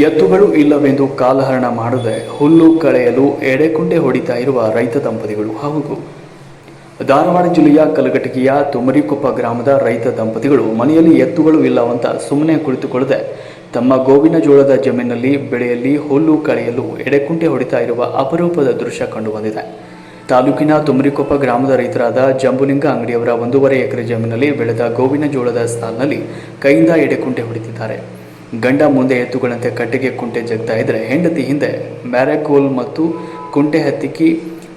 ಎತ್ತುಗಳು ಇಲ್ಲವೆಂದು ಕಾಲಹರಣ ಮಾಡದೆ ಹುಲ್ಲು ಕಳೆಯಲು ಎಡೆಕುಂಟೆ ಹೊಡಿತಾ ಇರುವ ರೈತ ದಂಪತಿಗಳು ಹಾಗೂ ಧಾರವಾಡ ಜಿಲ್ಲೆಯ ಕಲಘಟಗಿಯ ತುಮರಿಕೊಪ್ಪ ಗ್ರಾಮದ ರೈತ ದಂಪತಿಗಳು ಮನೆಯಲ್ಲಿ ಎತ್ತುಗಳು ಇಲ್ಲವಂತ ಸುಮ್ಮನೆ ಕುಳಿತುಕೊಳ್ಳದೆ ತಮ್ಮ ಗೋವಿನ ಜೋಳದ ಜಮೀನಲ್ಲಿ ಬೆಳೆಯಲ್ಲಿ ಹುಲ್ಲು ಕಳೆಯಲು ಎಡೆಕುಂಟೆ ಹೊಡಿತಾ ಇರುವ ಅಪರೂಪದ ದೃಶ್ಯ ಕಂಡುಬಂದಿದೆ ತಾಲೂಕಿನ ತುಮರಿಕೊಪ್ಪ ಗ್ರಾಮದ ರೈತರಾದ ಜಂಬುಲಿಂಗ ಅಂಗಡಿಯವರ ಒಂದೂವರೆ ಎಕರೆ ಜಮೀನಲ್ಲಿ ಬೆಳೆದ ಗೋವಿನ ಜೋಳದ ಸಾಲಿನಲ್ಲಿ ಕೈಯಿಂದ ಎಡೆಕುಂಟೆ ಹೊಡಿತಿದ್ದಾರೆ. ಗಂಡ ಮುಂದೆ ಎತ್ತುಗಳಂತೆ ಕಟ್ಟಿಗೆ ಕುಂಟೆ ಜಗ್ತಾ ಇದ್ರೆ ಹೆಂಡತಿ ಹಿಂದೆ ಮ್ಯಾರಕೋಲ್ ಮತ್ತು ಕುಂಟೆ ಹತ್ತಿಕ್ಕಿ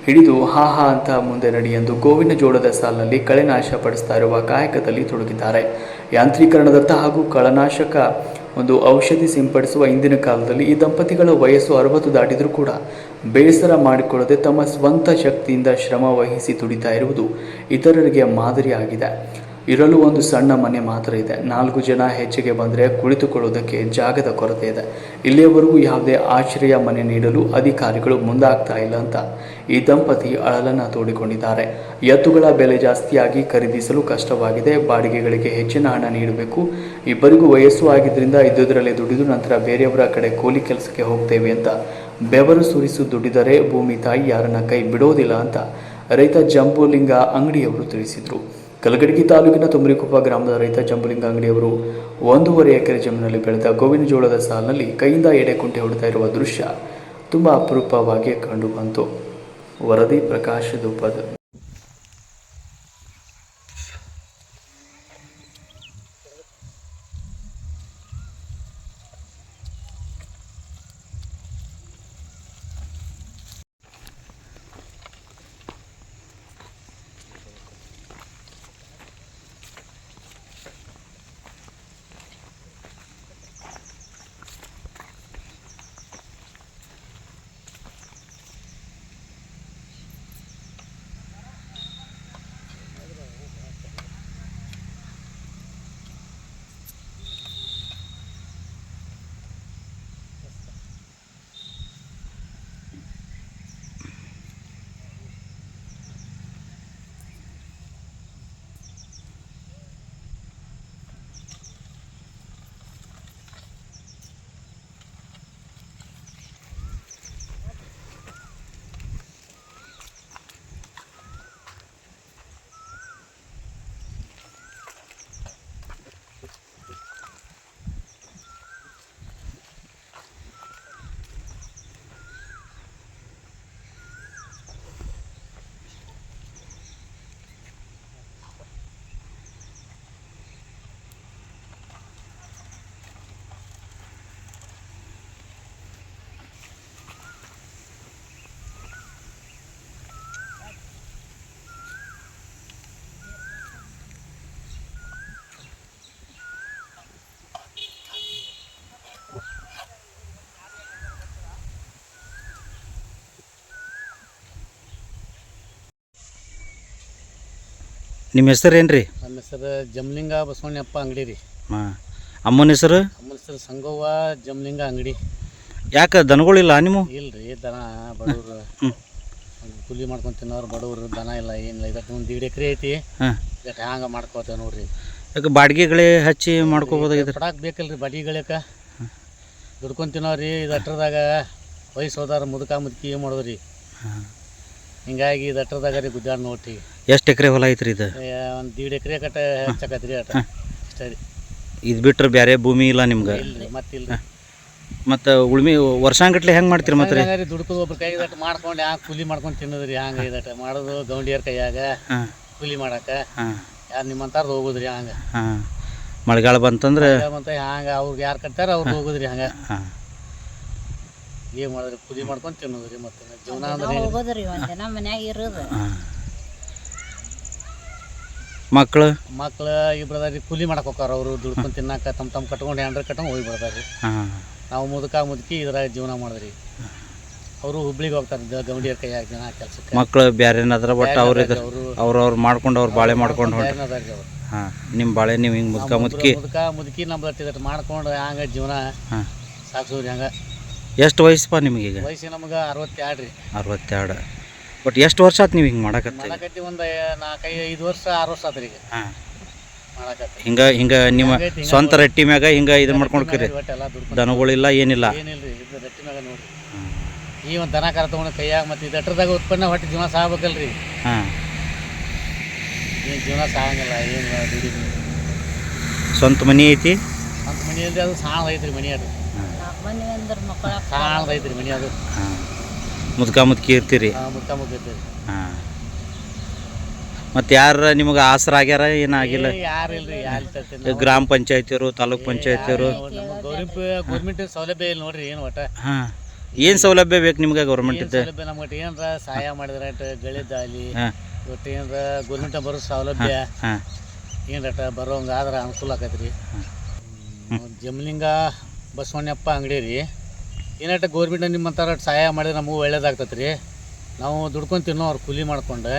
ಹಿಡಿದು ಹಾ ಹಾ ಅಂತ ಮುಂದೆ ನಡಿ ಎಂದು ಗೋವಿನ ಜೋಳದ ಸಾಲಿನಲ್ಲಿ ಕಳೆನಾಶ ಪಡಿಸ್ತಾ ಇರುವ ಕಾಯಕದಲ್ಲಿ ತೊಡಗಿದ್ದಾರೆ ಯಾಂತ್ರೀಕರಣದತ್ತ ಹಾಗೂ ಕಳನಾಶಕ ಒಂದು ಔಷಧಿ ಸಿಂಪಡಿಸುವ ಇಂದಿನ ಕಾಲದಲ್ಲಿ ಈ ದಂಪತಿಗಳ ವಯಸ್ಸು ಅರವತ್ತು ದಾಟಿದರೂ ಕೂಡ ಬೇಸರ ಮಾಡಿಕೊಳ್ಳದೆ ತಮ್ಮ ಸ್ವಂತ ಶಕ್ತಿಯಿಂದ ಶ್ರಮ ವಹಿಸಿ ದುಡಿತಾ ಇರುವುದು ಇತರರಿಗೆ ಮಾದರಿಯಾಗಿದೆ. ಇರಲು ಒಂದು ಸಣ್ಣ ಮನೆ ಮಾತ್ರ ಇದೆ. ನಾಲ್ಕು ಜನ ಹೆಚ್ಚಿಗೆ ಬಂದರೆ ಕುಳಿತುಕೊಳ್ಳುವುದಕ್ಕೆ ಜಾಗದ ಕೊರತೆ ಇದೆ. ಇಲ್ಲಿಯವರೆಗೂ ಯಾವುದೇ ಆಶ್ರಯ ಮನೆ ನೀಡಲು ಅಧಿಕಾರಿಗಳು ಮುಂದಾಗ್ತಾ ಇಲ್ಲ ಅಂತ ಈ ದಂಪತಿ ಅಳಲನ್ನು ತೋಡಿಕೊಂಡಿದ್ದಾರೆ. ಎತ್ತುಗಳ ಬೆಲೆ ಜಾಸ್ತಿಯಾಗಿ ಖರೀದಿಸಲು ಕಷ್ಟವಾಗಿದೆ. ಬಾಡಿಗೆಗಳಿಗೆ ಹೆಚ್ಚಿನ ಹಣ ನೀಡಬೇಕು. ಇಬ್ಬರಿಗೂ ವಯಸ್ಸು ಆಗಿದ್ದರಿಂದ ಇದ್ದುದರಲ್ಲೇ ದುಡಿದು ನಂತರ ಬೇರೆಯವರ ಕಡೆ ಕೂಲಿ ಕೆಲಸಕ್ಕೆ ಹೋಗ್ತೇವೆ ಅಂತ ಬೆವರು ಸುರಿಸು ದುಡಿದರೆ ಭೂಮಿ ತಾಯಿ ಯಾರನ್ನ ಕೈ ಬಿಡೋದಿಲ್ಲ ಅಂತ ರೈತ ಜಂಬೂಲಿಂಗ ಅಂಗಡಿಯವರು ತಿಳಿಸಿದರು. ಕಲಗಡಗಿ ತಾಲೂಕಿನ ತುಮರಿಕೊಪ್ಪ ಗ್ರಾಮದ ರೈತ ಜಂಬುಲಿಂಗ ಅಂಗಡಿಯವರು ಒಂದೂವರೆ ಎಕರೆ ಜಮೀನಲ್ಲಿ ಬೆಳೆದ ಗೋವಿನ ಜೋಳದ ಸಾಲಿನಲ್ಲಿ ಕೈಯಿಂದ ಎಡೆ ಕುಂಟೆ ಹೊಡಿತಾ ಇರುವ ದೃಶ್ಯ ತುಂಬ ಅಪರೂಪವಾಗಿ ಕಂಡುಬಂತು ವರದಿ ಪ್ರಕಾಶ್ ದುಪ್ಪದ್ ನಿಮ್ಮ ಹೆಸರು ಏನು ರೀ ನಮ್ಮ ಹೆಸರು ಜಮಲಿಂಗ ಬಸವಣ್ಣಪ್ಪ ಅಂಗಡಿ ರೀ. ಹಾಂ. ಅಮ್ಮನ ಹೆಸರು? ಅಮ್ಮನ ಹೆಸರು ಸಂಗವ್ವ ಜಮಲಿಂಗ ಅಂಗಡಿ. ಯಾಕೆ ದನಗಳಿಲ್ಲ ನಿಮ್ಮ ಇಲ್ಲ ರೀ ದನ ಬಡವರು. ಕೂಲಿ ಮಾಡ್ಕೊಂಡು ತಿನ್ನೋರು ಬಡವರು ದನ ಇಲ್ಲ ಏನಿಲ್ಲ ಇದಕ್ಕೆ ಒಂದು ದೀಡ್ ಎಕರೆ ಐತಿ. ಹಾಂ. ಇದಕ್ಕೆ ಹ್ಯಾಂಗೆ ಮಾಡ್ಕೋತೇವೆ ನೋಡ್ರಿ. ಯಾಕೆ ಬಾಡಿಗೆಗಳೇ ಹಚ್ಚಿ ಮಾಡ್ಕೋಬೋದಾಗಿದೆ ಕೊಡಕ್ಕೆ ಬೇಕಲ್ರಿ ರೀ ಗಳಿಕ ದುಡ್ಕೊಂಡು ತಿನ್ನೋರಿ ಇದು ಅಟ್ರದಾಗ ವಯಸ್ಸು ಹೋದಾರ ಮುದುಕ ಮುದುಕಿ ಏನು ಮಾಡೋದ್ರಿ? ಹಾಂ. ಹಿಂಗಾಗಿ ಇದು ಅಟ್ರದಾಗ ರೀ ಗುದ್ದಾಡ್ ನೋಡ್ರಿ ಎಷ್ಟು ಎಕರೆ ಹೊಲ ಐತ್ರಿ ಇದು? ಒಂದು ದೀಡ್ ಎಕರೆ ಕಟ್ಟ ಹೆಚ್ಚಾಕತ್ರಿ ಅಟ. ಅಷ್ಟೇ ರೀ. ಇದು ಬಿಟ್ರೆ ಬೇರೆ ಭೂಮಿ ಇಲ್ಲ ನಿಮ್ಗೆ? ಇಲ್ರಿ ಮತ್ತಿಲ್ರಿ ಮತ್ತು ಉಳ್ಮಿ ವರ್ಷಾಂಗಟ್ಲೆ ಹೆಂಗೆ ಮಾಡ್ತೀರಿ ಮತ್ತೆ ರೀ? ದುಡ್ಕೋದು ಒಬ್ರ ಕೈ ದಟ್ಟ ಮಾಡ್ಕೊಂಡು ಹಾಂ ಕೂಲಿ ಮಾಡ್ಕೊಂಡು ತಿನ್ನೋದ್ರಿ ಹಂಗೆ ಇದಟ ಮಾಡೋದು ಗೌಂಡಿಯರ್ ಕೈಯಾಗ ಕೂಲಿ ಮಾಡಕ್ಕೆ ಯಾರು ನಿಮ್ಮಂತಾರ್ದು ಹೋಗುದ್ರಿ ಹಂಗೆ. ಹಾಂ. ಮಳೆಗಾಲ ಬಂತಂದ್ರೆ? ಮತ್ತೆ ಹಂಗೆ ಅವ್ರಿಗೆ ಯಾರು ಕಟ್ತಾರೆ ಅವ್ರು ಹೋಗುದ್ರಿ ಹಂಗೆ. ಹಾಂ. ಏನು ಮಾಡಿದ್ರಿ? ಕೂಲಿ ಮಾಡ್ಕೊಂಡು ತಿನ್ನೋದ್ರಿ ಮತ್ತೆ ಜೀವನ ಅಂದ್ರೆ ನಾವು ಹೋಗೋದ್ರಿ ಒಂದಿನ ಮನ್ಯಾಗ ಇರೋದು. ಮಕ್ಕಳು ಮಕ್ಳು? ರೀ ಕೂಲಿ ಮಾಡಕ್ಕೆ ಹೋಗಾರ ಅವರು ದುಡ್ಕೊಂಡು ತಿನ್ನಾಕ ತಮ್ಮ ತಮ್ಮ ಕಟ್ಕೊಂಡು ಹ್ಯಾಂಡ್ರ ಕಟ್ಕೊಂಡು ಹೋಗಿ ಬಿಡ್ತಾರ್ರಿ ಹಾಂ. ನಾವು ಮುದುಕ ಮುದುಕಿ ಇದ್ರಾಗ ಜೀವನ ಮಾಡಿದ್ರಿ. ಅವರು ಹುಬ್ಳಿಗೆ ಹೋಗ್ತಾರೆ ಗೌಂಡಿಯರ್ ಕೈಯಾಗ ಜನ ಕೆಲ್ಸಕ್ಕೆ. ಮಕ್ಳು ಬೇರೆ ಏನಾದ್ರ ಬಟ್ ಅವ್ರ ಇದ್ರ ಅವರು ಅವ್ರು ಅವ್ರು ಮಾಡ್ಕೊಂಡು ಅವ್ರು ಬಾಳೆ ಮಾಡ್ಕೊಂಡು ಹೊಂಟ್ರಿ ರೀ ಅವ್ರು. ಹಾಂ ನಿಮ್ಮ ಬಾಳೆ ನೀವು ಹಿಂಗೆ ಮುದ್ಕ ಮುದ್ಕಿ ಮುದುಕ ಮುದುಕಿ ನಮ್ ಇದಟ್ಟು ಮಾಡ್ಕೊಂಡು ಹಂಗೆ ಜೀವನ ಹಾಂ. ಸಾಕ್ಸೋರಿ ಹಂಗೆ. ಎಷ್ಟು ವಯಸ್ಸಪ್ಪ ಈಗ? ವಯಸ್ಸು ನಮ್ಗೆ ಅರವತ್ತೆರಡು ರೀ. ಅರವತ್ತೆರಡು. ಬಟ್ ಎಷ್ಟು ವರ್ಷ ಆಯ್ತು ನೀವು ಹಿಂಗೆ ಮಾಡಕತ್ತೀವಿ ಮಾಡಕತ್ತಿ ಒಂದು ನಾಲ್ಕೈದು ಐದು ವರ್ಷ ಆರು ವರ್ಷ ಆತ್ರಿ ಈಗ. ಹಾಂ. ಮಾಡಾಕತ್ತೀವಿ ಹಿಂಗೆ ಹಿಂಗ ನಿಮ್ಮ ಸ್ವಂತ ರಟ್ಟಿ ಮ್ಯಾಗ ಹಿಂಗೆ ಇದನ್ನ ಮಾಡ್ಕೊಂಡ್ಕಿರಿ. ಎಲ್ಲ ದುಡ್ಕೊಂಡು ದನಗಳಿಲ್ಲ ಏನಿಲ್ಲ. ಏನಿಲ್ರಿ ಇದು ರಟ್ಟಿ ಮ್ಯಾಗ ನೋಡ್ರಿ. ಈ ಒಂದು ದನ ಕರ ತೊಗೊಂಡು ಕೈಯಾಗ ಮತ್ತು ಇದು ದಟ್ಟದಾಗ ಉತ್ಪನ್ನ ಹೊಟ್ಟೆ ಜೀವನ ಸಾಗಬೇಕಲ್ರಿ. ಹಾಂ. ಏನು ಜೀವನ ಸಾಗಂಗಿಲ್ಲ ಏನು ಸ್ವಂತ ಮನಿ ಐತಿ? ಸ್ವಂತ ಮನಿ ಇಲ್ಲದೆ ಅದು ಸಾಣ ಐತ್ರಿ ಮನಿ ಅದು ಮಂದಿ ಅಂದ್ರ ಮಕ್ಕಳ ಸಾಣದ ಐತ್ರಿ ಮನೆ ಅದು. ಹಾಂ. ಮುದ್ಕ ಮುದ್ಕಿ ಇರ್ತೀರಿ ಆ, ಮುತ್ತ ಮುತ್ತ ಐತ್ರಿ. ಹಾಂ. ಮತ್ತು ಯಾರ ನಿಮಗೆ ಆಸರ ಆಗ್ಯಾರ ಏನಾಗಿಲ್ಲ ಯಾರು ಇಲ್ರಿ ಯಾರು ಗ್ರಾಮ ಪಂಚಾಯತಿಯವರು ತಾಲೂಕ್ ಪಂಚಾಯತಿಯವರು. ಗೌರ್ಮೆಂಟ್ ಗೌರ್ಮೆಂಟ್ ಸೌಲಭ್ಯ ಇಲ್ಲ ನೋಡ್ರಿ ಏನು ಒಟ್ಟ. ಹಾಂ. ಏನು ಸೌಲಭ್ಯ ಬೇಕು ನಿಮ್ಗೆ ಗೌರ್ಮೆಂಟಿದ್ದು ಸೌಲಭ್ಯ ನಮ್ಗೆ ಏನರ ಸಹಾಯ ಮಾಡಿದ್ರೆ ಗಳಿದ್ದಾಗಲಿ ಹಾಂ. ಒಟ್ಟು ಏನರ ಗೌರ್ಮೆಂಟ್ ಬರೋ ಸೌಲಭ್ಯ ಹಾಂ ಏನಟ ಬರೋಂಗ ಆದ್ರೆ ಅನುಕೂಲ ಆಕೈತ್ರಿ. ಜಮಲಿಂಗ ಬಸವಣ್ಣಪ್ಪ ಅಂಗಡಿ ರೀ. ಏನಟ ಗೌರ್ಮೆಂಟ್ ನಿಮ್ಮಂತಾರ ಸಹಾಯ ಮಾಡಿದ್ರೆ ನಮಗೂ ಒಳ್ಳೇದಾಗ್ತದೆ ರೀ. ನಾವು ದುಡ್ಕೊಂಡು ತಿನ್ನೋ ಅವ್ರು ಕೂಲಿ ಮಾಡ್ಕೊಂಡು.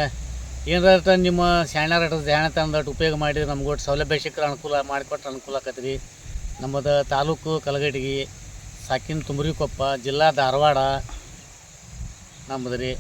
ಏನಾರ ನಿಮ್ಮ ಸ್ಯಾಣ್ಯಾರ ಧ್ಯಾನ ತಂದ ಉಪಯೋಗ ಮಾಡಿ ನಮ್ಗೆ ಒಟ್ಟು ಸೌಲಭ್ಯ ಸಿಕ್ಕರೆ ಅನುಕೂಲ ಮಾಡಿಕೊಟ್ರೆ ಅನುಕೂಲ ಆಕತ್ತೆ ರೀ. ನಮ್ಮದು ತಾಲೂಕು ಕಲಗಟಗಿ ಸಾಕಿನ ತುಮರಿಕೊಪ್ಪ, ಜಿಲ್ಲಾ ಧಾರವಾಡ ನಮ್ಮದು ರೀ.